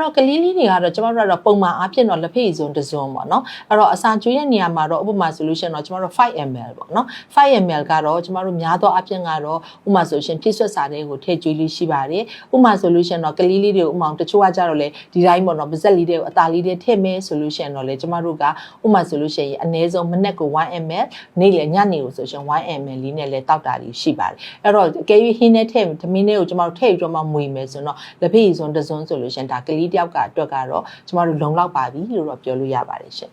တော့ကလေးလေးတွေကတော့ကျမတို့ကတော့ပုံမှန်အားဖြင့်တော့လက်ဖက်ရည်စွန်းတစ်စွန်းပေါ့နော်အဲ့တော့အစာကျွေးတဲ့နေရာမှာတော့ဥပမာဆိုလို့ရှိရင်တော့ကျမတို့ 5ml ပေါ့နော် 5ml ကတော့ကျမတို့များသောအားဖြင့်ကတော့ဥပမာဆိုရှင်ပြည့်စွက်စာတွေကိုထည့်ကျွေးလေးရှိပါတယ်ဥပမာဆိုလို့ရှိရင်တော့ကလေးလေးတွေကိုဥပမာတချို့ကကြတော့လေဒီတိုင်းပေါ့နော်ပါဇက်လေးတွေကိုအသားလေးတွေထည့်မဲဆိုလို့ရှိရင်တော့လေကျမတို့ကဥပမာဆိုလို့ရှိရင်အနည်းဆုံးမနက်ကို 1ml နေ့လေညနေကိုဆိုရှင် 1ml လေးနဲ့လည်းတောက်တာလေးရှိပါတယ်အဲ့တော့ကဲ၍ဟင်းနဲ့ထည့်သမင်းလေးကိုကျမတို့ထည့်ပြီးတော့မှမွေမယ်ဆိုတော့လက်ဖက်ရည်စွန်းတစ်စွန်းဆိုလို့ရှိရင်ဒါကလေးတယောက်ကအတွက်ကတော့ကျမတို့လုံလောက်ပါပြီလို့တော့ပြောလို့ရပါတယ်ရှင်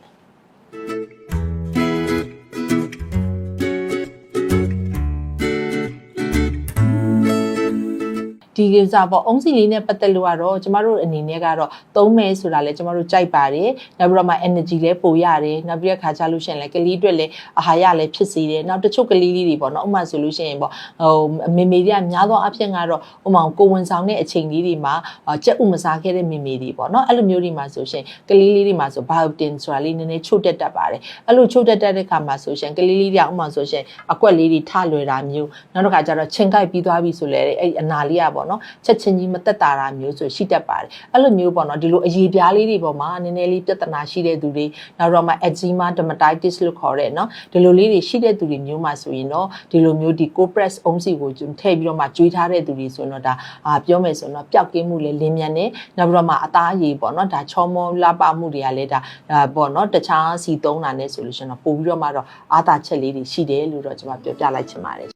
ဒီကိစ္စပေါ့အုံးစီလေးနဲ့ပတ်သက်လို့ကတော့ကျမတို့အနေနဲ့ကတော့သုံးမယ်ဆိုတာလဲကျမတို့ကြိုက်ပါတယ်နောက်ပြီးတော့မှ energy လဲပိုရတယ်နောက်ပြီးတဲ့ခါကျလို့ရှိရင်လဲကလေးအတွက်လဲအာဟာရလဲဖြစ်စေတယ်နောက်တချို့ကလေးလေးတွေပေါ့နော်ဥပမာဆိုလို့ရှိရင်ပေါ့ဟိုမေမေတွေကများသောအားဖြင့်ကတော့ဥပမာကိုဝင်ဆောင်တဲ့အချိန်လေးတွေမှာကြက်ဥမစားခဲ့တဲ့မေမေတွေပေါ့နော်အဲ့လိုမျိုးတွေမှာဆိုရှင်ကလေးလေးတွေမှာဆို biotin ဆိုတာလေးနည်းနည်းချို့တက်တတ်ပါတယ်အဲ့လိုချို့တက်တတ်တဲ့ခါမှာဆိုရှင်ကလေးလေးတွေကဥပမာဆိုရှင်အကွက်လေးတွေထလွယ်တာမျိုးနောက်တစ်ခါကျတော့ချင်းကိုက်ပြီးသွားပြီဆိုလဲအဲ့အနာလေးอ่ะပေါ့နော်ချက်ချင်းကြီးမတက်တာတာမျိုးဆိုရှိတတ်ပါတယ်အဲ့လိုမျိုးပေါ့နော်ဒီလိုအရေးပြားလေးတွေပေါ့မှာနည်းနည်းလေးပြဿနာရှိတဲ့သူတွေနောက်တော့မှ eczema dermatitis လို့ခေါ်တဲ့နော်ဒီလိုလေးတွေရှိတဲ့သူတွေမျိုးမှာဆိုရင်တော့ဒီလိုမျိုးဒီ copress အုံးစီကိုထည့်ပြီးတော့မှကျွေးထားတဲ့သူတွေဆိုရင်တော့ဒါအာပြောမယ်ဆိုရင်တော့ပျောက်ကင်းမှုလည်းလင်းမြန်နေနောက်ပြီးတော့မှအသားအရည်ပေါ့နော်ဒါချောမောလှပမှုတွေကလည်းဒါပေါ့နော်တခြားစီသုံးတာနဲ့ဆိုလို့ရှိရင်တော့ပို့ပြီးတော့မှတော့အာသာချက်လေးတွေရှိတယ်လို့တော့ကျွန်မပြောပြလိုက်ချင်ပါတယ်